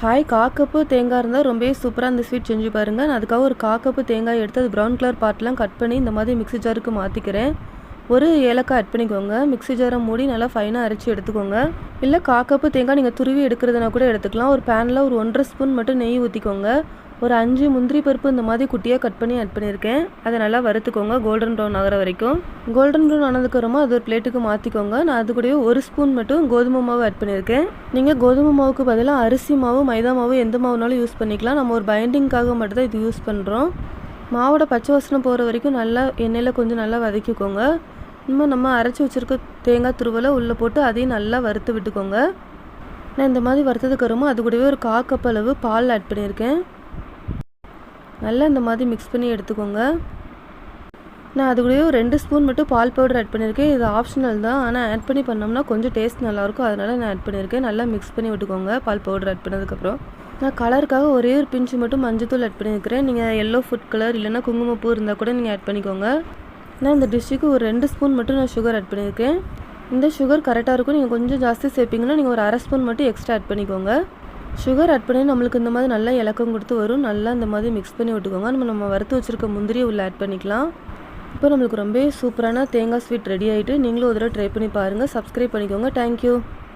Hi காக்கப்பு தேங்காய் இருந்தால் ரொம்பவே சூப்பராக அந்த ஸ்வீட் செஞ்சு பாருங்கள் நான் அதுக்காக ஒரு காக்கப்பு தேங்காய் எடுத்து அது ப்ரௌன் கலர் பார்ட்லாம் கட் பண்ணி இந்த மாதிரி மிக்ஸி ஜாருக்கு மாற்றிக்கிறேன் ஒரு ஏலக்காய் ஆட் பண்ணிக்கோங்க. மிக்ஸி ஜாரை மூடி நல்லா ஃபைனாக அரைச்சி எடுத்துக்கோங்க. இல்லை காக்கப்பு தேங்காய் நீங்கள் துருவி எடுக்கிறதுனா கூட எடுத்துக்கலாம். ஒரு பேனில் ஒரு ஒன்றரை ஸ்பூன் மட்டும் நெய் ஊற்றிக்கோங்க ஒரு அஞ்சு முந்திரி பருப்பு இந்த மாதிரி குட்டியாக கட் பண்ணி ஆட் பண்ணியிருக்கேன். அதை நல்லா வறுத்துக்கோங்க கோல்டன் ப்ரௌன் ஆகிற வரைக்கும். கோல்டன் ப்ரௌன் ஆனதுக்கப்புறமா அது ஒரு பிளேட்டுக்கு மாற்றிக்கோங்க நான் அது கூடயே ஒரு ஸ்பூன் மட்டும் கோதுமை மாவு ஆட் பண்ணியிருக்கேன். நீங்கள் கோதுமை மாவுக்கு பதிலாக அரிசி மாவு மைதா மாவு எந்த மாவுனாலும் யூஸ் பண்ணிக்கலாம். நம்ம ஒரு பைண்டிங்காக மட்டும் தான் இது யூஸ் பண்ணுறோம் மாவோட பச்சை வாசனை போகிற வரைக்கும் நல்லா எண்ணெயில் கொஞ்சம் நல்லா வதக்கிக்கோங்க. இன்னும் நம்ம அரைச்சி வச்சுருக்க தேங்காய் துருவலை உள்ளே போட்டு அதையும் நல்லா வறுத்து விட்டுக்கோங்க. நான் இந்த மாதிரி வறுத்ததுக்கு அப்புறமா அது கூடவே ஒரு கா கப் அளவு பால் ஆட் பண்ணியிருக்கேன். நல்லா இந்த மாதிரி மிக்ஸ் பண்ணி எடுத்துக்கோங்க. நான் அது கூடயும் ரெண்டு ஸ்பூன் மட்டும் பால் பவுடர் ஆட் பண்ணியிருக்கேன். இது ஆப்ஷனல் தான். ஆனால் ஆட் பண்ணி பண்ணோம்னா கொஞ்சம் டேஸ்ட் நல்லாயிருக்கும். அதனால் நான் ஆட் பண்ணியிருக்கேன். நல்லா மிக்ஸ் பண்ணி விட்டுக்கோங்க பால் பவுடர் ஆட் பண்ணதுக்கப்புறம். நான் கலருக்காக ஒரே ஒரு பிஞ்சு மட்டும் மஞ்சத்தூள் ஆட் பண்ணியிருக்கிறேன். நீங்கள் எல்லோ ஃபுட் கலர் இல்லைன்னா குங்குமப்பூ இருந்தால் கூட நீங்கள் ஆட் பண்ணிக்கோங்க. நான் இந்த டிஷ்ஷுக்கு ஒரு ரெண்டு ஸ்பூன் மட்டும் நான் சுகர் ஆட் பண்ணியிருக்கேன். இந்த சுகர் கரெக்டாக இருக்கும். நீங்கள் கொஞ்சம் ஜாஸ்தி சேர்ப்பீங்கன்னா நீங்கள் ஒரு அரை ஸ்பூன் மட்டும் எக்ஸ்ட்ரா ஆட் பண்ணிக்கோங்க. சுகர் ஆட் பண்ணி நம்மளுக்கு இந்த மாதிரி நல்லா இலக்கம் கொடுத்து வரும். நல்லா இந்த மாதிரி மிக்ஸ் பண்ணி விட்டுக்கோங்க. நம்ம நம்ம வறுத்து வச்சுருக்க முந்திரியை உள்ளே ஆட் பண்ணிக்கலாம். இப்போ நம்மளுக்கு ரொம்பவே சூப்பரான தேங்காய் ஸ்வீட் ரெடி ஆகிட்டு நீங்களும் ஒரு தடவை ட்ரை பண்ணி பாருங்கள் சப்ஸ்கிரைப் பண்ணிக்கோங்க. தேங்க்யூ